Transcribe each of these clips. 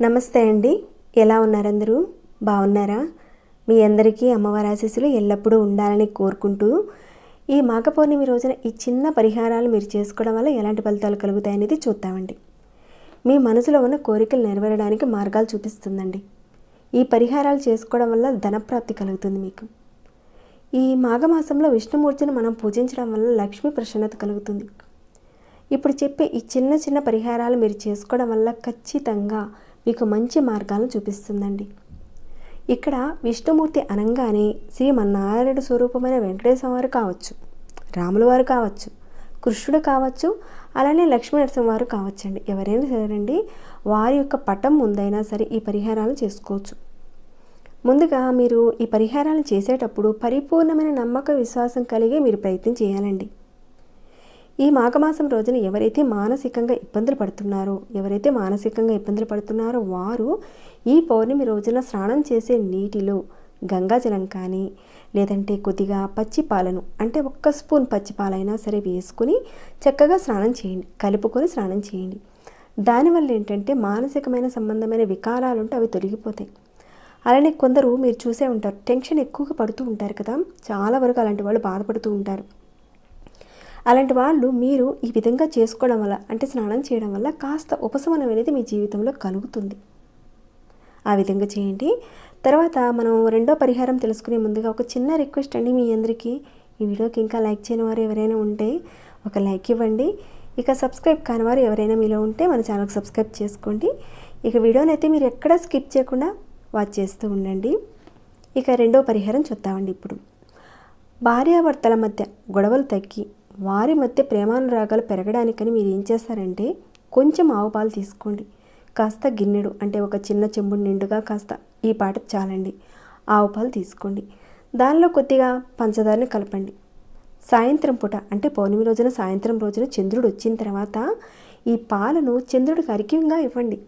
నమస్తే అండి. ఎలా ఉన్నారందరూ? బాగున్నారా? మీ అందరికీ అమ్మవారి ఆశీస్సులు ఎల్లప్పుడూ ఉండాలని కోరుకుంటూ ఈ మాఘ పౌర్ణమి రోజున ఈ చిన్న పరిహారాలు మీరు చేసుకోవడం వల్ల ఎలాంటి ఫలితాలు కలుగుతాయనేది చూద్దామండి. మీ మనసులో ఉన్న కోరికలు నెరవేరడానికి మార్గాలు చూపిస్తుందండి. ఈ పరిహారాలు చేసుకోవడం వల్ల ధనప్రాప్తి కలుగుతుంది మీకు. ఈ మాఘమాసంలో విష్ణుమూర్తిని మనం పూజించడం వల్ల లక్ష్మీ ప్రసన్నత కలుగుతుంది. ఇప్పుడు చెప్పే ఈ చిన్న చిన్న పరిహారాలు మీరు చేసుకోవడం వల్ల ఖచ్చితంగా మీకు మంచి మార్గాలను చూపిస్తుందండి. ఇక్కడ విష్ణుమూర్తి అనంగానే శ్రీమన్నారాయణ స్వరూపమైన వెంకటేశ్వర వారు కావచ్చు రాముల వారు కావచ్చు కృష్ణుడు కావచ్చు అలానే లక్ష్మీ నరసింహ వారు కావచ్చండి. ఎవరైనా సరేనండి వారి యొక్క పటం ముందైనా సరే ఈ పరిహారాలు చేసుకోవచ్చు. ముందుగా మీరు ఈ పరిహారాలు చేసేటప్పుడు పరిపూర్ణమైన నమ్మక విశ్వాసం కలిగి మీరు ప్రయత్నం చేయాలండి. ఈ మాఘమాసం రోజున ఎవరైతే మానసికంగా ఇబ్బందులు పడుతున్నారో ఎవరైతే మానసికంగా ఇబ్బందులు పడుతున్నారో వారు ఈ పౌర్ణమి రోజున స్నానం చేసే నీటిలో గంగాజలం కానీ లేదంటే కొద్దిగా పచ్చి పాలను అంటే ఒక్క స్పూన్ పచ్చి పాలైనా సరే వేసుకుని చక్కగా స్నానం చేయండి కలుపుకొని స్నానం చేయండి. దానివల్ల ఏంటంటే మానసికమైన సంబంధమైన వికారాలు ఉంటే అవి తొలగిపోతాయి. అలానే కొందరు మీరు చూసే ఉంటారు. టెన్షన్ ఎక్కువగా పడుతూ ఉంటారు కదా. చాలా వరకు అలాంటి వాళ్ళు బాధపడుతూ ఉంటారు. అలాంటి వాళ్ళు మీరు ఈ విధంగా చేసుకోవడం వల్ల అంటే స్నానం చేయడం వల్ల కాస్త ఉపశమనం అనేది మీ జీవితంలో కలుగుతుంది. ఆ విధంగా చేయండి. తర్వాత మనం రెండో పరిహారం తెలుసుకునే ముందుగా ఒక చిన్న రిక్వెస్ట్ అండి మీ అందరికీ. ఈ వీడియోకి ఇంకా లైక్ చేయని వారు ఎవరైనా ఉంటే ఒక లైక్ ఇవ్వండి. ఇక సబ్స్క్రైబ్ కాని వారు ఎవరైనా మీలో ఉంటే మన ఛానల్కి సబ్స్క్రైబ్ చేసుకోండి. ఇక వీడియోనైతే మీరు ఎక్కడా స్కిప్ చేయకుండా వాచ్ చేస్తూ ఉండండి. ఇక రెండో పరిహారం చూద్దామండి ఇప్పుడు. భార్యాభర్తల మధ్య గొడవలు తగ్గి వారి మధ్య ప్రేమానురాగాలు పెరగడానికని మీరు ఏం చేస్తారంటే కొంచెం ఆవు పాలు తీసుకోండి. కాస్త గిన్నెడు అంటే ఒక చిన్న చెంబుడు నిండుగా కాస్త ఈ పాట చాలండి. ఆవు పాలు తీసుకోండి. దానిలో కొద్దిగా పంచదారని కలపండి. సాయంత్రం పూట అంటే పౌర్ణమి రోజున సాయంత్రం రోజున చంద్రుడు వచ్చిన తర్వాత ఈ పాలను చంద్రుడికి అరికంగా ఇవ్వండి.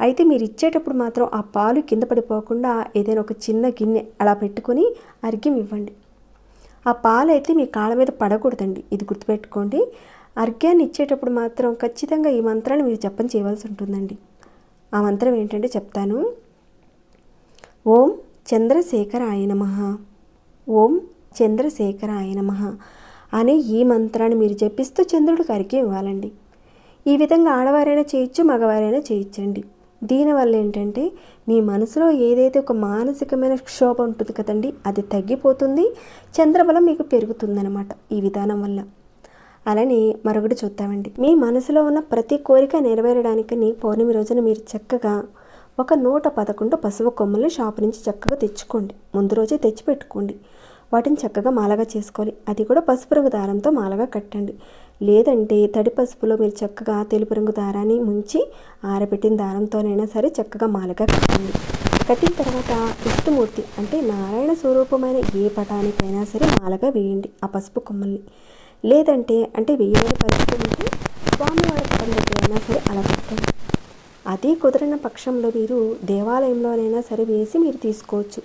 అయితే మీరు ఇచ్చేటప్పుడు మాత్రం ఆ పాలు కింద పడిపోకుండా ఏదైనా ఒక చిన్న గిన్నె అలా పెట్టుకొని అర్ఘ్యం ఇవ్వండి. ఆ పాలు అయితే మీ కాళ్ళ మీద పడకూడదండి. ఇది గుర్తుపెట్టుకోండి. అర్ఘ్యాన్ని ఇచ్చేటప్పుడు మాత్రం ఖచ్చితంగా ఈ మంత్రాన్ని మీరు జపం చేయవలసి ఉంటుందండి. ఆ మంత్రం ఏంటంటే చెప్తాను. ఓం చంద్రశేఖరాయ నమ. ఓం చంద్రశేఖరాయ నమ అనే ఈ మంత్రాన్ని మీరు జపిస్తూ చంద్రుడికి అరికే ఇవ్వాలండి. ఈ విధంగా ఆడవారైనా చేయొచ్చు మగవారైనా చేయొచ్చండి. దీనివల్ల ఏంటంటే మీ మనసులో ఏదైతే ఒక మానసికమైన క్షోభ ఉంటుంది కదండి అది తగ్గిపోతుంది చంద్రబలం మీకు పెరుగుతుందన్నమాట ఈ విధానం వల్ల. అలానే మరొకటి చూద్దామండి. మీ మనసులో ఉన్న ప్రతి కోరిక నెరవేరడానికని పౌర్ణమి రోజున మీరు చక్కగా ఒక నూట పదకొండు పసుపు కొమ్మలు షాపు నుంచి చక్కగా తెచ్చుకోండి. ముందు రోజే తెచ్చి పెట్టుకోండి వాటిని చక్కగా మాలగా చేసుకోవాలి. అది కూడా పసుపు రంగు దారంతో మాలగా కట్టండి. లేదంటే తడి పసుపులో మీరు చక్కగా తెలుపు రంగు దారాన్ని ముంచి ఆరబెట్టిన దారంతోనైనా సరే చక్కగా మాలగా కట్టండి కట్టిన తర్వాత విష్ణుమూర్తి అంటే నారాయణ స్వరూపమైన ఏ పటానికైనా సరే మాలగా వేయండి ఆ పసుపు కొమ్మల్ని. లేదంటే అంటే వేయలేని పరిస్థితి ఉంటే స్వామివారి పటం దగ్గరైనా సరే అలా పెట్టండి అదే కుదిరిన పక్షంలో మీరు దేవాలయంలోనైనా సరే వేసి మీరు తీసుకోవచ్చు.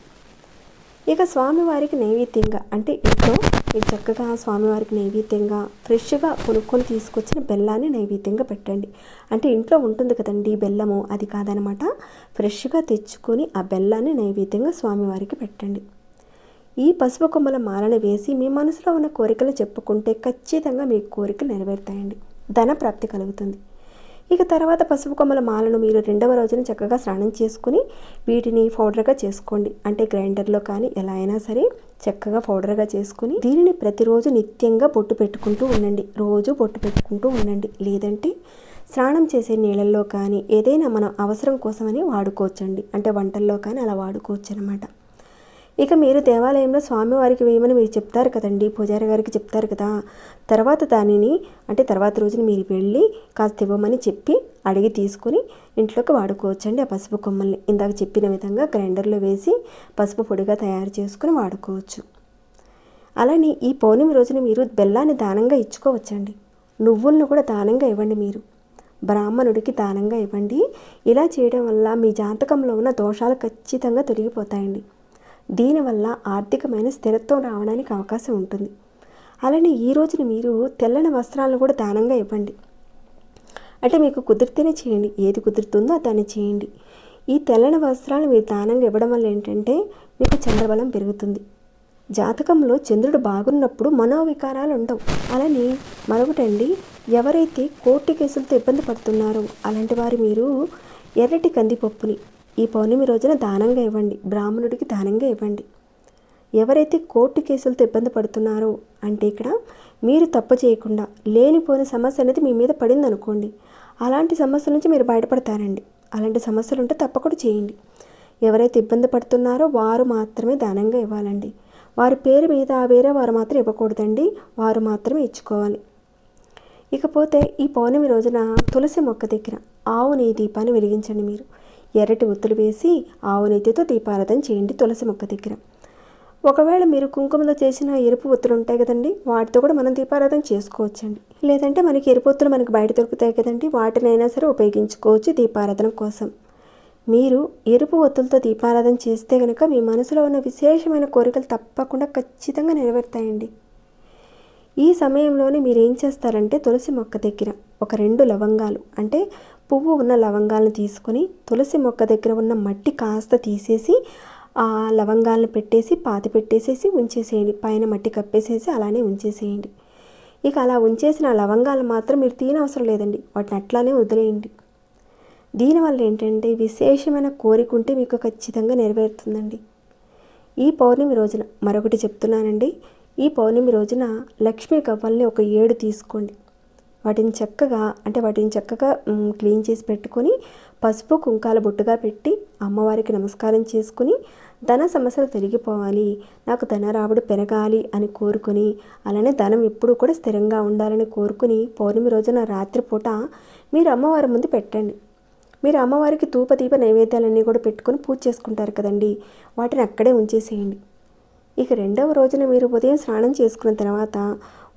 ఇక స్వామివారికి నైవేద్యంగా అంటే ఇంట్లో మీరు చక్కగా స్వామివారికి నైవేద్యంగా ఫ్రెష్గా కొనుక్కొని తీసుకొచ్చిన బెల్లాన్ని నైవేద్యంగా పెట్టండి. అంటే ఇంట్లో ఉంటుంది కదండి బెల్లము అది కాదనమాట. ఫ్రెష్గా తెచ్చుకొని ఆ బెల్లాన్ని నైవేద్యంగా స్వామివారికి పెట్టండి. ఈ పసుపు కొమ్మల మాలను వేసి మీ మనసులో ఉన్న కోరికలు చెప్పుకుంటే ఖచ్చితంగా మీ కోరికలు నెరవేరుతాయండి. ధన ప్రాప్తి కలుగుతుంది. ఇక తర్వాత పసుపు కొమ్మల మాలను మీరు రెండవ రోజున చక్కగా స్నానం చేసుకుని వీటిని పౌడర్గా చేసుకోండి. అంటే గ్రైండర్లో కానీ ఎలా అయినా సరే చక్కగా పౌడర్గా చేసుకుని దీనిని ప్రతిరోజు నిత్యంగా బొట్టు పెట్టుకుంటూ ఉండండి. రోజు బొట్టు పెట్టుకుంటూ ఉండండి. లేదంటే స్నానం చేసే నీళ్ళల్లో కానీ ఏదైనా మనం అవసరం కోసమని వాడుకోవచ్చండి. అంటే వంటల్లో కానీ అలా వాడుకోవచ్చు అనమాట ఇక మీరు దేవాలయంలో స్వామివారికి వేయమని మీరు చెప్తారు కదండి పూజారి గారికి చెప్తారు కదా. తర్వాత దానిని అంటే తర్వాత రోజున మీరు వెళ్ళి కాస్త ఇవ్వమని చెప్పి అడిగి తీసుకొని ఇంట్లోకి వాడుకోవచ్చండి ఆ పసుపు కొమ్మల్ని. ఇందాక చెప్పిన విధంగా గ్రైండర్లో వేసి పసుపు పొడిగా తయారు చేసుకుని వాడుకోవచ్చు. అలానే ఈ పౌర్ణమి రోజున మీరు బెల్లాన్ని దానంగా ఇచ్చుకోవచ్చండి. నువ్వులను కూడా దానంగా ఇవ్వండి మీరు. బ్రాహ్మణుడికి దానంగా ఇవ్వండి. ఇలా చేయడం వల్ల మీ జాతకంలో ఉన్న దోషాలు ఖచ్చితంగా తొలగిపోతాయండి. దీనివల్ల ఆర్థికమైన స్థిరత్వం రావడానికి అవకాశం ఉంటుంది. అలానే ఈ రోజున మీరు తెల్లని వస్త్రాలను కూడా దానంగా ఇవ్వండి. అంటే మీకు కుదిరితేనే చేయండి. ఏది కుదురుతుందో దాన్ని చేయండి. ఈ తెల్లని వస్త్రాలు మీరు దానంగా ఇవ్వడం వల్ల ఏంటంటే మీకు చంద్రబలం పెరుగుతుంది. జాతకంలో చంద్రుడు బాగున్నప్పుడు మనోవికారాలు ఉండవు. అలానే మరొకటండి ఎవరైతే కోర్టు కేసులతో ఇబ్బంది పడుతున్నారో అలాంటి వారు మీరు ఎర్రటి కందిపప్పుని ఈ పౌర్ణమి రోజున దానంగా ఇవ్వండి. బ్రాహ్మణుడికి దానంగా ఇవ్వండి. ఎవరైతే కోర్టు కేసులతో ఇబ్బంది పడుతున్నారో అంటే ఇక్కడ మీరు తప్పు చేయకుండా లేనిపోయిన సమస్య అనేది మీ మీద పడింది అనుకోండి అలాంటి సమస్యల నుంచి మీరు బయటపడతారండి. అలాంటి సమస్యలు ఉంటే తప్పకుండా చేయండి. ఎవరైతే ఇబ్బంది పడుతున్నారో వారు మాత్రమే దానంగా ఇవ్వాలండి. వారి పేరు మీద వేరే వారు మాత్రం ఇవ్వకూడదండి. వారు మాత్రమే ఇచ్చుకోవాలి. ఇకపోతే ఈ పౌర్ణమి రోజున తులసి మొక్క దగ్గర ఆవు నెయ్యి దీపాన్ని వెలిగించండి మీరు. ఎర్రటి ఒత్తులు వేసి ఆవు నెత్తితో దీపారాధన చేయండి తులసి మొక్క దగ్గర. ఒకవేళ మీరు కుంకుమలో చేసిన ఎరుపు ఒత్తులు ఉంటాయి కదండి వాటితో కూడా మనం దీపారాధన చేసుకోవచ్చండి. లేదంటే మనకి ఎరుపు ఒత్తులు మనకి బయట దొరుకుతాయి కదండి వాటినైనా సరే ఉపయోగించుకోవచ్చు దీపారాధన కోసం. మీరు ఎరుపు ఒత్తులతో దీపారాధన చేస్తే కనుక మీ మనసులో ఉన్న విశేషమైన కోరికలు తప్పకుండా ఖచ్చితంగా నెరవేరుతాయండి. ఈ సమయంలోనే మీరు ఏం చేస్తారంటే తులసి మొక్క దగ్గర ఒక రెండు లవంగాలు అంటే పువ్వు ఉన్న లవంగాలను తీసుకొని తులసి మొక్క దగ్గర ఉన్న మట్టి కాస్త తీసేసి ఆ లవంగాలను పెట్టేసి పాతి పెట్టేసేసి ఉంచేసేయండి. పైన మట్టి కప్పేసేసి అలానే ఉంచేసేయండి. ఇక అలా ఉంచేసిన లవంగాలు మాత్రం మీరు తీనవసరం లేదండి. వాటిని అట్లానే వదిలేయండి. దీనివల్ల ఏంటంటే విశేషమైన కోరిక ఉంటే మీకు ఖచ్చితంగా నెరవేరుతుందండి. ఈ పౌర్ణమి రోజున మరొకటి చెప్తున్నానండి. ఈ పౌర్ణమి రోజున లక్ష్మీ గవ్వల్ని ఒక ఏడు తీసుకోండి. వాటిని చక్కగా అంటే వాటిని చక్కగా క్లీన్ చేసి పెట్టుకొని పసుపు కుంకాల బొట్టుగా పెట్టి అమ్మవారికి నమస్కారం చేసుకుని ధన సమస్యలు తొలగిపోవాలి. నాకు ధన రాబడి పెరగాలి అని కోరుకొని అలానే ధనం ఎప్పుడూ కూడా స్థిరంగా ఉండాలని కోరుకుని పౌర్ణమి రోజున రాత్రిపూట మీరు అమ్మవారి ముందు పెట్టండి. మీరు అమ్మవారికి ధూపదీప నైవేద్యాలన్నీ కూడా పెట్టుకొని పూజ చేసుకుంటారు కదండి. వాటిని అక్కడే ఉంచేసేయండి. ఇక రెండవ రోజున మీరు ఉదయం స్నానం చేసుకున్న తర్వాత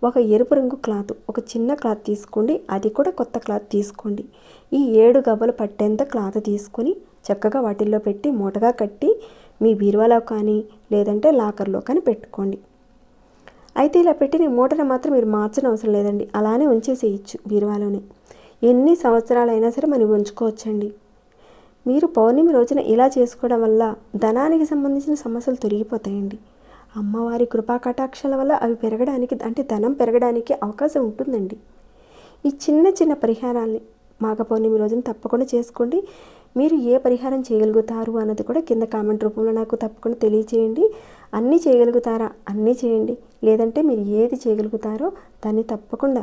ఒక ఎరుపు రంగు క్లాత్ ఒక చిన్న క్లాత్ తీసుకోండి. అది కూడా కొత్త క్లాత్ తీసుకోండి. ఈ ఏడు గవ్వలు పట్టేంత క్లాత్ తీసుకొని చక్కగా వాటిల్లో పెట్టి మూటగా కట్టి మీ బీరువాలో కానీ లేదంటే లాకర్లో కానీ పెట్టుకోండి. అయితే ఇలా పెట్టిన మూటను మాత్రం మీరు మార్చడం అవసరం లేదండి. అలానే ఉంచేసేయచ్చు బీరువాలోనే. ఎన్ని సంవత్సరాలైనా సరే మనం ఉంచుకోవచ్చండి. మీరు పౌర్ణమి రోజున ఇలా చేసుకోవడం వల్ల ధనానికి సంబంధించిన సమస్యలు తొలగిపోతాయండి. అమ్మవారి కృపా కటాక్షాల వల్ల అవి పెరగడానికి అంటే ధనం పెరగడానికి అవకాశం ఉంటుందండి. ఈ చిన్న చిన్న పరిహారాల్ని మాఘ పౌర్ణమి రోజున తప్పకుండా చేసుకోండి. మీరు ఏ పరిహారం చేయగలుగుతారు అన్నది కూడా కింద కామెంట్ రూపంలో నాకు తప్పకుండా తెలియచేయండి. అన్నీ చేయగలుగుతారా? అన్నీ చేయండి. లేదంటే మీరు ఏది చేయగలుగుతారో దాన్ని తప్పకుండా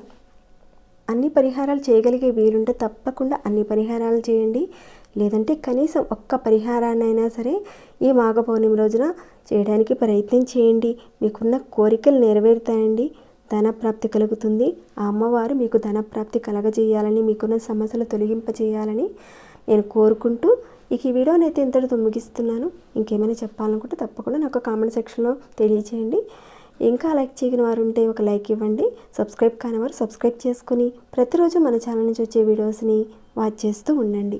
అన్ని పరిహారాలు చేయగలిగే వీలుంటే తప్పకుండా అన్ని పరిహారాలు చేయండి. లేదంటే కనీసం ఒక్క పరిహారాన్నైనా సరే ఈ మాఘ పౌర్ణమి రోజున చేయడానికి ప్రయత్నం చేయండి. మీకున్న కోరికలు నెరవేరుతాయండి. ధనప్రాప్తి కలుగుతుంది. ఆ అమ్మవారు మీకు ధనప్రాప్తి కలగజేయాలని మీకున్న సమస్యలు తొలగింపజేయాలని నేను కోరుకుంటూ ఇక ఈ వీడియోని అయితే ఇంతటితో ముగిస్తున్నాను. ఇంకేమైనా చెప్పాలనుకుంటే తప్పకుండా నాకు కామెంట్ సెక్షన్లో తెలియచేయండి. ఇంకా లైక్ చేయని వారు ఉంటే ఒక లైక్ ఇవ్వండి. సబ్స్క్రైబ్ కాని వారు సబ్స్క్రైబ్ చేసుకుని ప్రతిరోజు మన ఛానల్ నుంచి వచ్చే వీడియోస్ని వాచ్ చేస్తూ ఉండండి.